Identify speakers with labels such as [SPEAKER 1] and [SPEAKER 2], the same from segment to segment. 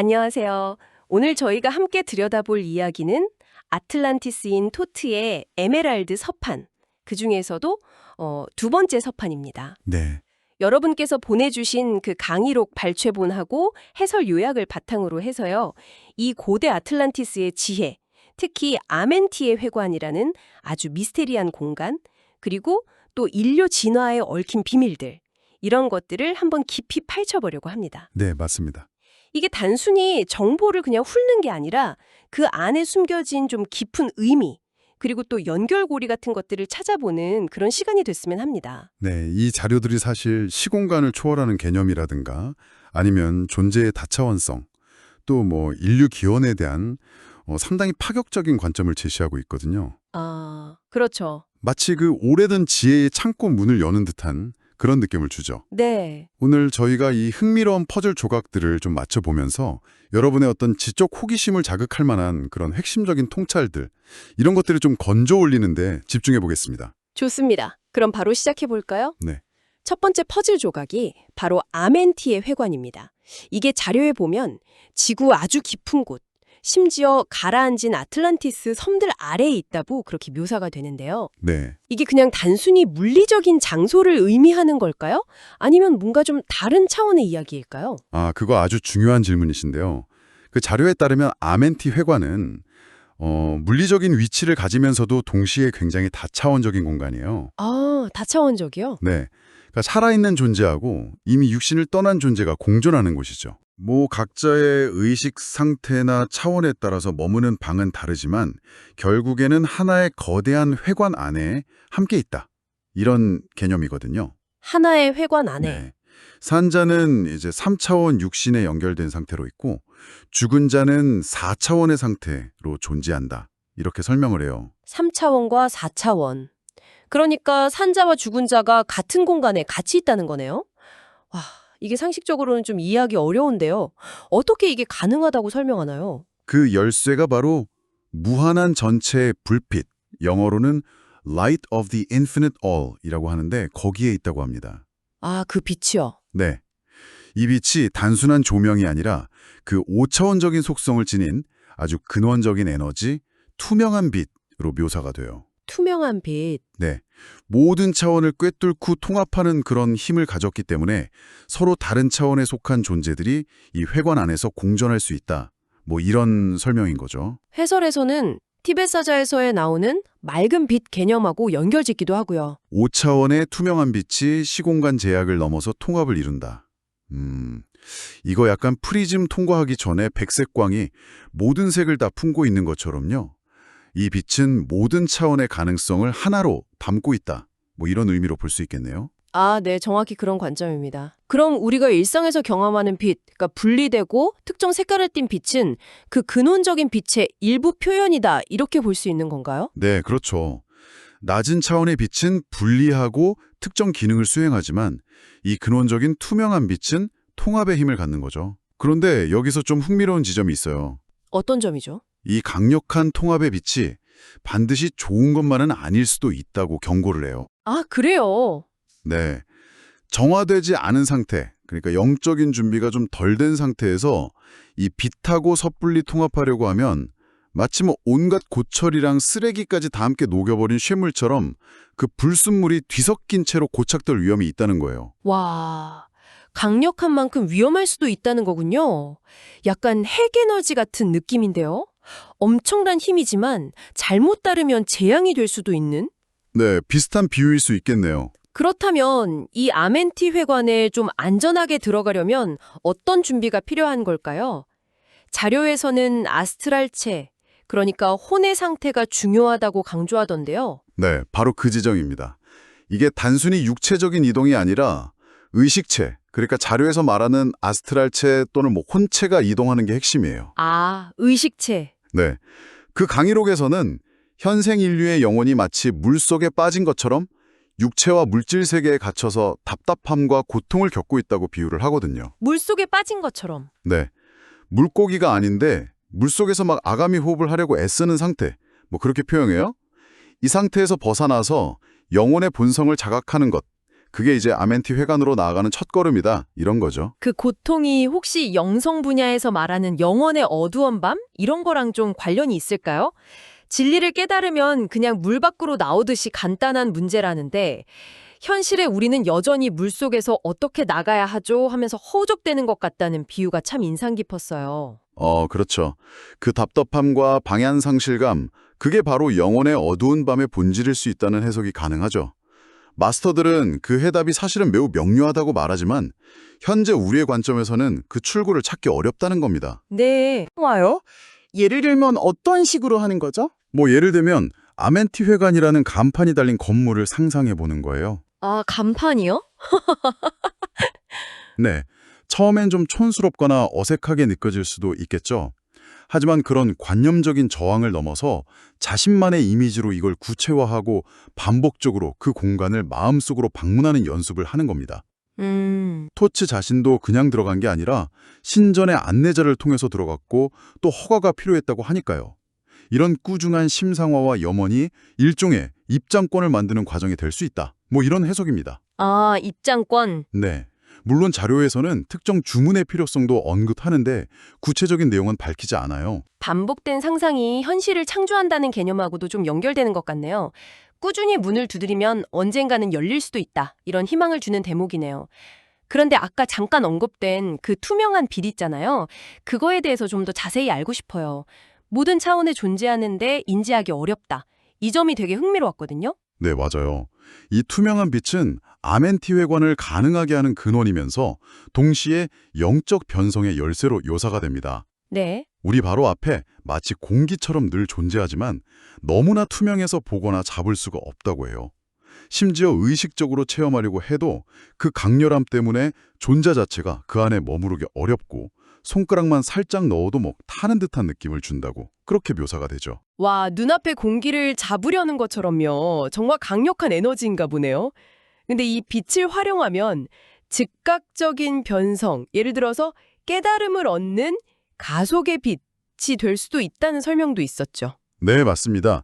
[SPEAKER 1] 안녕하세요. 오늘 저희가 함께 들여다볼 이야기는 아틀란티스인 토트의 에메랄드 서판, 그 중에서도 어, 두 번째 서판입니다.
[SPEAKER 2] 네.
[SPEAKER 1] 여러분께서 보내주신 그 강의록 발췌본하고 해설 요약을 바탕으로 해서요. 이 고대 아틀란티스의 지혜, 특히 아멘티의 회관이라는 아주 미스테리한 공간, 그리고 또 인류 진화에 얽힌 비밀들, 이런 것들을 한번 깊이 파헤쳐보려고 합니다.
[SPEAKER 2] 네, 맞습니다.
[SPEAKER 1] 이게 단순히 정보를 그냥 훑는 게 아니라 그 안에 숨겨진 좀 깊은 의미, 그리고 또 연결고리 같은 것들을 찾아보는 그런 시간이 됐으면 합니다.
[SPEAKER 2] 네, 이 자료들이 사실 시공간을 초월하는 개념이라든가 아니면 존재의 다차원성, 또 뭐 인류 기원에 대한 어, 상당히 파격적인 관점을 제시하고 있거든요.
[SPEAKER 1] 아, 그렇죠.
[SPEAKER 2] 마치 그 오래된 지혜의 창고 문을 여는 듯한 그런 느낌을 주죠.
[SPEAKER 1] 네.
[SPEAKER 2] 오늘 저희가 이 흥미로운 퍼즐 조각들을 좀 맞춰보면서 여러분의 어떤 지적 호기심을 자극할 만한 그런 핵심적인 통찰들, 이런 것들을 좀 건져 올리는데 집중해 보겠습니다.
[SPEAKER 1] 좋습니다. 그럼 바로 시작해 볼까요?
[SPEAKER 2] 네.
[SPEAKER 1] 첫 번째 퍼즐 조각이 바로 아멘티의 회관입니다. 이게 자료에 보면 지구 아주 깊은 곳, 심지어 가라앉은 아틀란티스 섬들 아래에 있다고 그렇게 묘사가 되는데요.
[SPEAKER 2] 네.
[SPEAKER 1] 이게 그냥 단순히 물리적인 장소를 의미하는 걸까요? 아니면 뭔가 좀 다른 차원의 이야기일까요?
[SPEAKER 2] 아, 그거 아주 중요한 질문이신데요. 그 자료에 따르면 아멘티 회관은 어, 물리적인 위치를 가지면서도 동시에 굉장히 다차원적인 공간이에요.
[SPEAKER 1] 아, 다차원적이요?
[SPEAKER 2] 네. 그러니까 살아있는 존재하고 이미 육신을 떠난 존재가 공존하는 곳이죠. 뭐 각자의 의식 상태나 차원에 따라서 머무는 방은 다르지만 결국에는 하나의 거대한 회관 안에 함께 있다. 이런 개념이거든요.
[SPEAKER 1] 하나의 회관 안에.
[SPEAKER 2] 네. 산자는 이제 3차원 육신에 연결된 상태로 있고 죽은 자는 4차원의 상태로 존재한다. 이렇게 설명을 해요.
[SPEAKER 1] 3차원과 4차원. 그러니까 산자와 죽은 자가 같은 공간에 같이 있다는 거네요. 와, 이게 상식적으로는 좀 이해하기 어려운데요. 어떻게 이게 가능하다고 설명하나요?
[SPEAKER 2] 그 열쇠가 바로 무한한 전체의 불빛, 영어로는 Light of the Infinite All이라고 하는데 거기에 있다고 합니다.
[SPEAKER 1] 아, 그 빛이요.
[SPEAKER 2] 네. 이 빛이 단순한 조명이 아니라 그 5차원적인 속성을 지닌 아주 근원적인 에너지, 투명한 빛으로 묘사가 돼요.
[SPEAKER 1] 투명한 빛.
[SPEAKER 2] 네. 모든 차원을 꿰뚫고 통합하는 그런 힘을 가졌기 때문에 서로 다른 차원에 속한 존재들이 이 회관 안에서 공존할 수 있다. 뭐 이런 설명인 거죠.
[SPEAKER 1] 해설에서는 티베트 사자에서에 나오는 맑은 빛 개념하고 연결짓기도 하고요.
[SPEAKER 2] 5차원의 투명한 빛이 시공간 제약을 넘어서 통합을 이룬다. 음, 이거 약간 프리즘 통과하기 전에 백색광이 모든 색을 다 품고 있는 것처럼요. 이 빛은 모든 차원의 가능성을 하나로 담고 있다. 뭐 이런 의미로 볼 수 있겠네요.
[SPEAKER 1] 아, 네, 정확히 그런 관점입니다. 그럼 우리가 일상에서 경험하는 빛, 그러니까 분리되고 특정 색깔을 띤 빛은 그 근원적인 빛의 일부 표현이다, 이렇게 볼 수 있는 건가요?
[SPEAKER 2] 네, 그렇죠. 낮은 차원의 빛은 분리하고 특정 기능을 수행하지만 이 근원적인 투명한 빛은 통합의 힘을 갖는 거죠. 그런데 여기서 좀 흥미로운 지점이 있어요.
[SPEAKER 1] 어떤 점이죠?
[SPEAKER 2] 이 강력한 통합의 빛이 반드시 좋은 것만은 아닐 수도 있다고 경고를 해요.
[SPEAKER 1] 아, 그래요.
[SPEAKER 2] 네. 정화되지 않은 상태, 그러니까 영적인 준비가 좀 덜 된 상태에서 이 빛하고 섣불리 통합하려고 하면 마치 뭐 온갖 고철이랑 쓰레기까지 다 함께 녹여버린 쇠물처럼 그 불순물이 뒤섞인 채로 고착될 위험이 있다는 거예요.
[SPEAKER 1] 와, 강력한 만큼 위험할 수도 있다는 거군요. 약간 핵에너지 같은 느낌인데요. 엄청난 힘이지만 잘못 따르면 재앙이 될 수도 있는?
[SPEAKER 2] 네, 비슷한 비유일 수 있겠네요.
[SPEAKER 1] 그렇다면 이 아멘티 회관에 좀 안전하게 들어가려면 어떤 준비가 필요한 걸까요? 자료에서는 아스트랄체, 그러니까 혼의 상태가 중요하다고 강조하던데요.
[SPEAKER 2] 네, 바로 그 지점입니다. 이게 단순히 육체적인 이동이 아니라 의식체, 그러니까 자료에서 말하는 아스트랄체 또는 뭐 혼체가 이동하는 게 핵심이에요.
[SPEAKER 1] 아, 의식체.
[SPEAKER 2] 네. 그 강의록에서는 현생 인류의 영혼이 마치 물속에 빠진 것처럼 육체와 물질 세계에 갇혀서 답답함과 고통을 겪고 있다고 비유를 하거든요.
[SPEAKER 1] 물속에 빠진 것처럼.
[SPEAKER 2] 네. 물고기가 아닌데 물속에서 막 아가미 호흡을 하려고 애쓰는 상태. 뭐 그렇게 표현해요. 이 상태에서 벗어나서 영혼의 본성을 자각하는 것. 그게 이제 아멘티 회관으로 나아가는 첫걸음이다. 이런 거죠.
[SPEAKER 3] 그 고통이 혹시 영성 분야에서 말하는 영원의 어두운 밤? 이런 거랑 좀 관련이 있을까요? 진리를 깨달으면 그냥 물 밖으로 나오듯이 간단한 문제라는데 현실에 우리는 여전히 물 속에서 어떻게 나가야 하죠 하면서 허우적대는 것 같다는 비유가 참 인상 깊었어요.
[SPEAKER 2] 어, 그렇죠. 그 답답함과 방향 상실감, 그게 바로 영혼의 어두운 밤의 본질일 수 있다는 해석이 가능하죠. 마스터들은 그 해답이 사실은 매우 명료하다고 말하지만 현재 우리의 관점에서는 그 출구를 찾기 어렵다는 겁니다.
[SPEAKER 3] 네.
[SPEAKER 4] 와요? 예를 들면 어떤 식으로 하는 거죠?
[SPEAKER 2] 뭐 예를 들면 아멘티 회관이라는 간판이 달린 건물을 상상해 보는 거예요.
[SPEAKER 3] 아, 간판이요?
[SPEAKER 2] 네. 처음엔 좀 촌스럽거나 어색하게 느껴질 수도 있겠죠. 하지만 그런 관념적인 저항을 넘어서 자신만의 이미지로 이걸 구체화하고 반복적으로 그 공간을 마음속으로 방문하는 연습을 하는 겁니다.
[SPEAKER 3] 음.
[SPEAKER 2] 토츠 자신도 그냥 들어간 게 아니라 신전의 안내자를 통해서 들어갔고 또 허가가 필요했다고 하니까요. 이런 꾸준한 심상화와 염원이 일종의 입장권을 만드는 과정이 될 수 있다. 뭐 이런 해석입니다.
[SPEAKER 3] 아, 입장권.
[SPEAKER 2] 네. 물론 자료에서는 특정 주문의 필요성도 언급하는데 구체적인 내용은 밝히지 않아요.
[SPEAKER 1] 반복된 상상이 현실을 창조한다는 개념하고도 좀 연결되는 것 같네요. 꾸준히 문을 두드리면 언젠가는 열릴 수도 있다. 이런 희망을 주는 대목이네요. 그런데 아까 잠깐 언급된 그 투명한 빛 있잖아요. 그거에 대해서 좀 더 자세히 알고 싶어요. 모든 차원에 존재하는데 인지하기 어렵다. 이 점이 되게 흥미로웠거든요.
[SPEAKER 2] 네, 맞아요. 이 투명한 빛은 아멘티 회관을 가능하게 하는 근원이면서 동시에 영적 변성의 열쇠로 요사가 됩니다.
[SPEAKER 1] 네.
[SPEAKER 2] 우리 바로 앞에 마치 공기처럼 늘 존재하지만 너무나 투명해서 보거나 잡을 수가 없다고 해요. 심지어 의식적으로 체험하려고 해도 그 강렬함 때문에 존재 자체가 그 안에 머무르기 어렵고 손가락만 살짝 넣어도 뭐 타는 듯한 느낌을 준다고 그렇게 묘사가 되죠.
[SPEAKER 1] 와, 눈앞에 공기를 잡으려는 것처럼요. 정말 강력한 에너지인가 보네요. 근데 이 빛을 활용하면 즉각적인 변성, 예를 들어서 깨달음을 얻는 가속의 빛이 될 수도 있다는 설명도 있었죠.
[SPEAKER 2] 네, 맞습니다.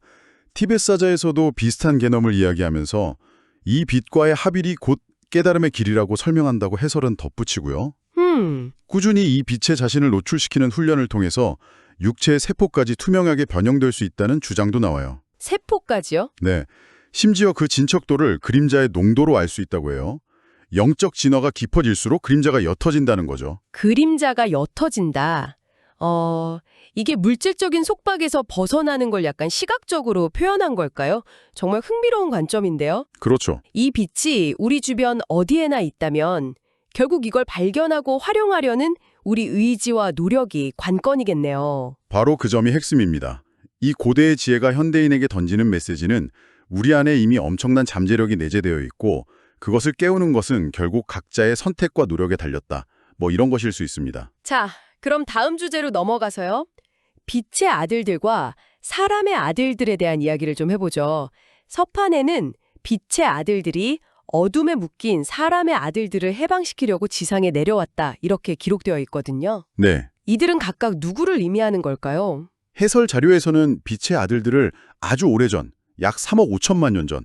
[SPEAKER 2] 티베트 사자에서도 비슷한 개념을 이야기하면서 이 빛과의 합일이 곧 깨달음의 길이라고 설명한다고 해설은 덧붙이고요.
[SPEAKER 1] 음,
[SPEAKER 2] 꾸준히 이 빛에 자신을 노출시키는 훈련을 통해서 육체의 세포까지 투명하게 변형될 수 있다는 주장도 나와요.
[SPEAKER 1] 세포까지요?
[SPEAKER 2] 네. 심지어 그 진척도를 그림자의 농도로 알 수 있다고 해요. 영적 진화가 깊어질수록 그림자가 옅어진다는 거죠.
[SPEAKER 1] 그림자가 옅어진다. 어, 이게 물질적인 속박에서 벗어나는 걸 약간 시각적으로 표현한 걸까요? 정말 흥미로운 관점인데요.
[SPEAKER 2] 그렇죠.
[SPEAKER 1] 이 빛이 우리 주변 어디에나 있다면 결국 이걸 발견하고 활용하려는 우리 의지와 노력이 관건이겠네요.
[SPEAKER 2] 바로 그 점이 핵심입니다. 이 고대의 지혜가 현대인에게 던지는 메시지는 우리 안에 이미 엄청난 잠재력이 내재되어 있고 그것을 깨우는 것은 결국 각자의 선택과 노력에 달렸다. 뭐 이런 것일 수 있습니다.
[SPEAKER 1] 자, 그럼 다음 주제로 넘어가서요. 빛의 아들들과 사람의 아들들에 대한 이야기를 좀 해보죠. 서판에는 빛의 아들들이 어둠에 묶인 사람의 아들들을 해방시키려고 지상에 내려왔다. 이렇게 기록되어 있거든요.
[SPEAKER 2] 네.
[SPEAKER 1] 이들은 각각 누구를 의미하는 걸까요?
[SPEAKER 2] 해설 자료에서는 빛의 아들들을 아주 오래전, 약 3억 5천만 년 전,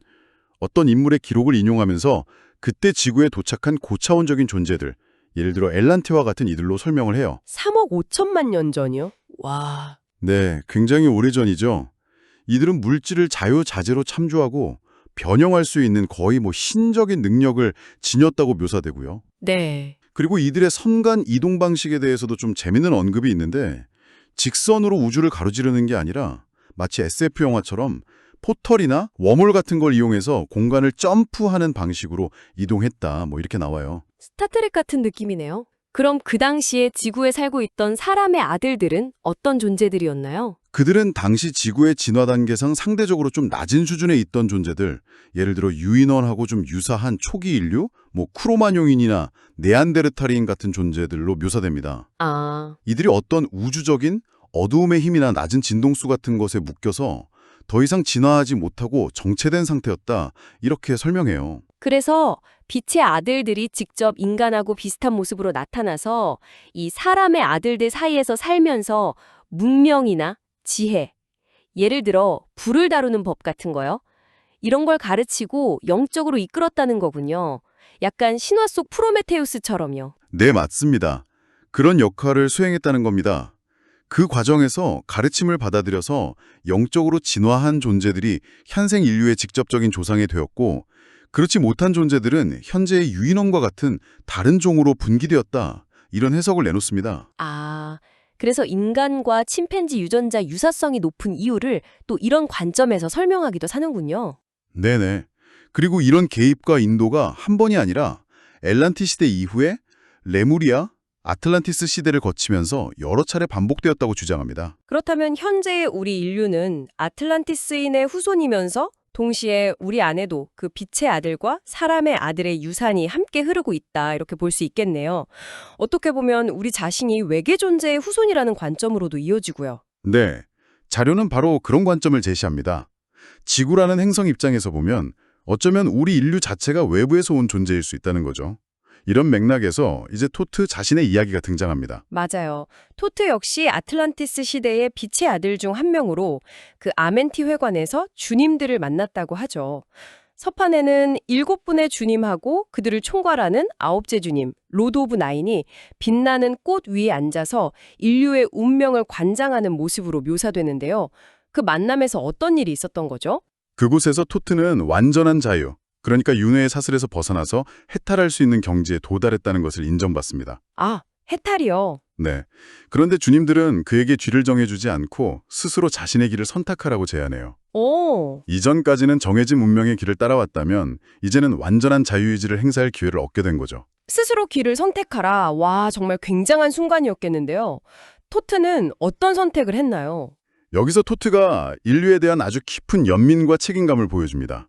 [SPEAKER 2] 어떤 인물의 기록을 인용하면서 그때 지구에 도착한 고차원적인 존재들, 예를 들어 엘란테와 같은 이들로 설명을 해요.
[SPEAKER 1] 3억 5천만 년 전이요? 와,
[SPEAKER 2] 네, 굉장히 오래전이죠. 이들은 물질을 자유자재로 참조하고 변형할 수 있는 거의 뭐 신적인 능력을 지녔다고 묘사되고요.
[SPEAKER 1] 네.
[SPEAKER 2] 그리고 이들의 선간 이동 방식에 대해서도 좀 재밌는 언급이 있는데 직선으로 우주를 가로지르는 게 아니라 마치 SF 영화처럼 포털이나 웜홀 같은 걸 이용해서 공간을 점프하는 방식으로 이동했다. 뭐 이렇게 나와요.
[SPEAKER 5] 스타트렉 같은 느낌이네요. 그럼 그 당시에 지구에 살고 있던 사람의 아들들은 어떤 존재들이었나요?
[SPEAKER 2] 그들은 당시 지구의 진화 단계상 상대적으로 좀 낮은 수준에 있던 존재들, 예를 들어 유인원하고 좀 유사한 초기 인류, 뭐 크로마뇽인이나 네안데르탈인 같은 존재들로 묘사됩니다.
[SPEAKER 5] 아,
[SPEAKER 2] 이들이 어떤 우주적인 어두움의 힘이나 낮은 진동수 같은 것에 묶여서 더 이상 진화하지 못하고 정체된 상태였다. 이렇게 설명해요.
[SPEAKER 5] 그래서 빛의 아들들이 직접 인간하고 비슷한 모습으로 나타나서 이 사람의 아들들 사이에서 살면서 문명이나 지혜, 예를 들어 불을 다루는 법 같은 거요. 이런 걸 가르치고 영적으로 이끌었다는 거군요.
[SPEAKER 1] 약간 신화 속 프로메테우스처럼요.
[SPEAKER 2] 네, 맞습니다. 그런 역할을 수행했다는 겁니다. 그 과정에서 가르침을 받아들여서 영적으로 진화한 존재들이 현생 인류의 직접적인 조상이 되었고 그렇지 못한 존재들은 현재의 유인원과 같은 다른 종으로 분기되었다. 이런 해석을 내놓습니다.
[SPEAKER 1] 아, 그래서 인간과 침팬지 유전자 유사성이 높은 이유를 또 이런 관점에서 설명하기도 하는군요.
[SPEAKER 2] 네네. 그리고 이런 개입과 인도가 한 번이 아니라 엘란티 시대 이후에 레무리아, 아틀란티스 시대를 거치면서 여러 차례 반복되었다고 주장합니다.
[SPEAKER 1] 그렇다면 현재의 우리 인류는 아틀란티스인의 후손이면서 동시에 우리 안에도 그 빛의 아들과 사람의 아들의 유산이 함께 흐르고 있다 이렇게 볼 수 있겠네요. 어떻게 보면 우리 자신이 외계 존재의 후손이라는 관점으로도 이어지고요.
[SPEAKER 2] 네. 자료는 바로 그런 관점을 제시합니다. 지구라는 행성 입장에서 보면 어쩌면 우리 인류 자체가 외부에서 온 존재일 수 있다는 거죠. 이런 맥락에서 이제 토트 자신의 이야기가 등장합니다.
[SPEAKER 1] 맞아요. 토트 역시 아틀란티스 시대의 빛의 아들 중 한 명으로 그 아멘티 회관에서 주님들을 만났다고 하죠. 서판에는 일곱 분의 주님하고 그들을 총괄하는 아홉째 주님, 로드 오브 나인이 빛나는 꽃 위에 앉아서 인류의 운명을 관장하는 모습으로 묘사되는데요. 그 만남에서 어떤 일이 있었던 거죠?
[SPEAKER 2] 그곳에서 토트는 완전한 자유, 그러니까 윤회의 사슬에서 벗어나서 해탈할 수 있는 경지에 도달했다는 것을 인정받습니다.
[SPEAKER 1] 아, 해탈이요.
[SPEAKER 2] 네. 그런데 주님들은 그에게 쥐를 정해주지 않고 스스로 자신의 길을 선택하라고 제안해요.
[SPEAKER 1] 오,
[SPEAKER 2] 이전까지는 정해진 문명의 길을 따라왔다면 이제는 완전한 자유의지를 행사할 기회를 얻게 된 거죠.
[SPEAKER 1] 스스로 길을 선택하라. 와, 정말 굉장한 순간이었겠는데요. 토트는 어떤 선택을 했나요?
[SPEAKER 2] 여기서 토트가 인류에 대한 아주 깊은 연민과 책임감을 보여줍니다.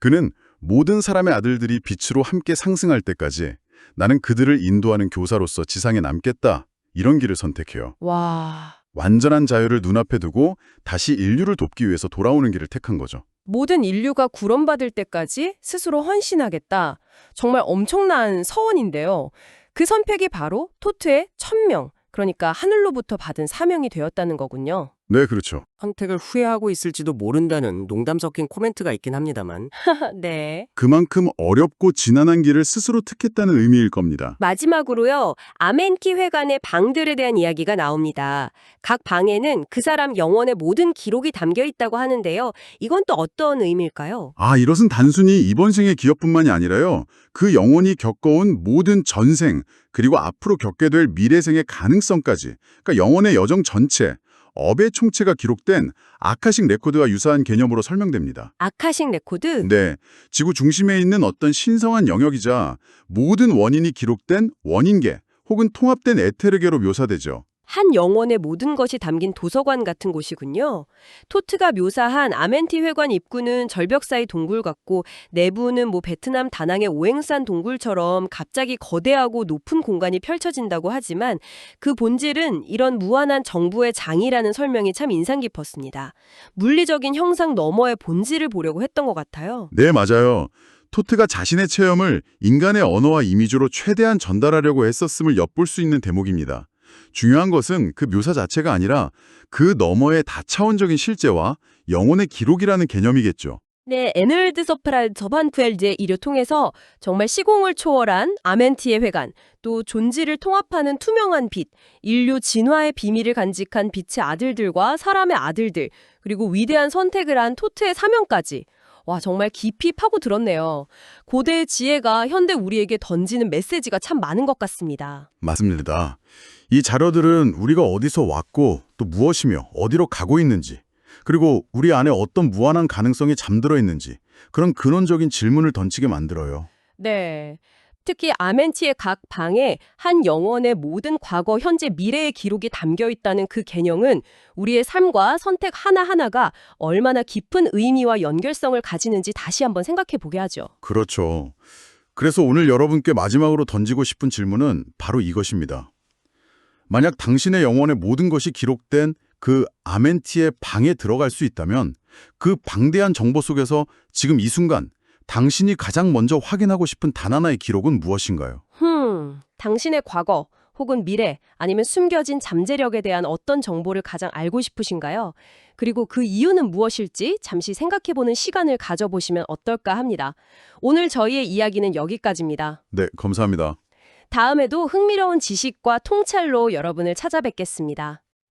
[SPEAKER 2] 그는 모든 사람의 아들들이 빛으로 함께 상승할 때까지 나는 그들을 인도하는 교사로서 지상에 남겠다. 이런 길을 선택해요.
[SPEAKER 1] 와,
[SPEAKER 2] 완전한 자유를 눈앞에 두고 다시 인류를 돕기 위해서 돌아오는 길을 택한 거죠.
[SPEAKER 1] 모든 인류가 구원받을 때까지 스스로 헌신하겠다. 정말 엄청난 서원인데요. 그 선택이 바로 토트의 천명, 그러니까 하늘로부터 받은 사명이 되었다는 거군요.
[SPEAKER 2] 네, 그렇죠.
[SPEAKER 6] 선택을 후회하고 있을지도 모른다는 농담 섞인 코멘트가 있긴 합니다만
[SPEAKER 1] 네.
[SPEAKER 2] 그만큼 어렵고 지난한 길을 스스로 택했다는 의미일 겁니다.
[SPEAKER 1] 마지막으로요, 아멘키 회관의 방들에 대한 이야기가 나옵니다. 각 방에는 그 사람 영혼의 모든 기록이 담겨 있다고 하는데요. 이건 또 어떤 의미일까요?
[SPEAKER 2] 아, 이것은 단순히 이번 생의 기억뿐만이 아니라요. 그 영혼이 겪어온 모든 전생, 그리고 앞으로 겪게 될 미래생의 가능성까지, 그러니까 영혼의 여정 전체, 업의 총체가 기록된 아카식 레코드와 유사한 개념으로 설명됩니다.
[SPEAKER 1] 아카식 레코드?
[SPEAKER 2] 네, 지구 중심에 있는 어떤 신성한 영역이자 모든 원인이 기록된 원인계 혹은 통합된 에테르계로 묘사되죠.
[SPEAKER 1] 한 영혼의 모든 것이 담긴 도서관 같은 곳이군요. 토트가 묘사한 아멘티 회관 입구는 절벽 사이 동굴 같고 내부는 뭐 베트남 다낭의 오행산 동굴처럼 갑자기 거대하고 높은 공간이 펼쳐진다고 하지만 그 본질은 이런 무한한 정부의 장이라는 설명이 참 인상 깊었습니다. 물리적인 형상 너머의 본질을 보려고 했던 것 같아요.
[SPEAKER 2] 네, 맞아요. 토트가 자신의 체험을 인간의 언어와 이미지로 최대한 전달하려고 했었음을 엿볼 수 있는 대목입니다. 중요한 것은 그 묘사 자체가 아니라 그 너머의 다차원적인 실제와 영혼의 기록이라는 개념이겠죠.
[SPEAKER 1] 네, 에널드 서프랄 저반투엘제 이를 통해서 정말 시공을 초월한 아멘티의 회관, 또 존재를 통합하는 투명한 빛, 인류 진화의 비밀을 간직한 빛의 아들들과 사람의 아들들, 그리고 위대한 선택을 한 토트의 사명까지. 와, 정말 깊이 파고 들었네요. 고대의 지혜가 현대 우리에게 던지는 메시지가 참 많은 것 같습니다.
[SPEAKER 2] 맞습니다. 이 자료들은 우리가 어디서 왔고 또 무엇이며 어디로 가고 있는지 그리고 우리 안에 어떤 무한한 가능성이 잠들어 있는지 그런 근원적인 질문을 던지게 만들어요.
[SPEAKER 1] 네. 특히 아멘티의 각 방에 한 영혼의 모든 과거, 현재, 미래의 기록이 담겨 있다는 그 개념은 우리의 삶과 선택 하나하나가 얼마나 깊은 의미와 연결성을 가지는지 다시 한번 생각해 보게 하죠.
[SPEAKER 2] 그렇죠. 그래서 오늘 여러분께 마지막으로 던지고 싶은 질문은 바로 이것입니다. 만약 당신의 영혼의 모든 것이 기록된 그 아멘티의 방에 들어갈 수 있다면 그 방대한 정보 속에서 지금 이 순간 당신이 가장 먼저 확인하고 싶은 단 하나의 기록은 무엇인가요?
[SPEAKER 1] 흠, 당신의 과거 혹은 미래 아니면 숨겨진 잠재력에 대한 어떤 정보를 가장 알고 싶으신가요? 그리고 그 이유는 무엇일지 잠시 생각해보는 시간을 가져보시면 어떨까 합니다. 오늘 저희의 이야기는 여기까지입니다.
[SPEAKER 2] 네, 감사합니다.
[SPEAKER 1] 다음에도 흥미로운 지식과 통찰로 여러분을 찾아뵙겠습니다.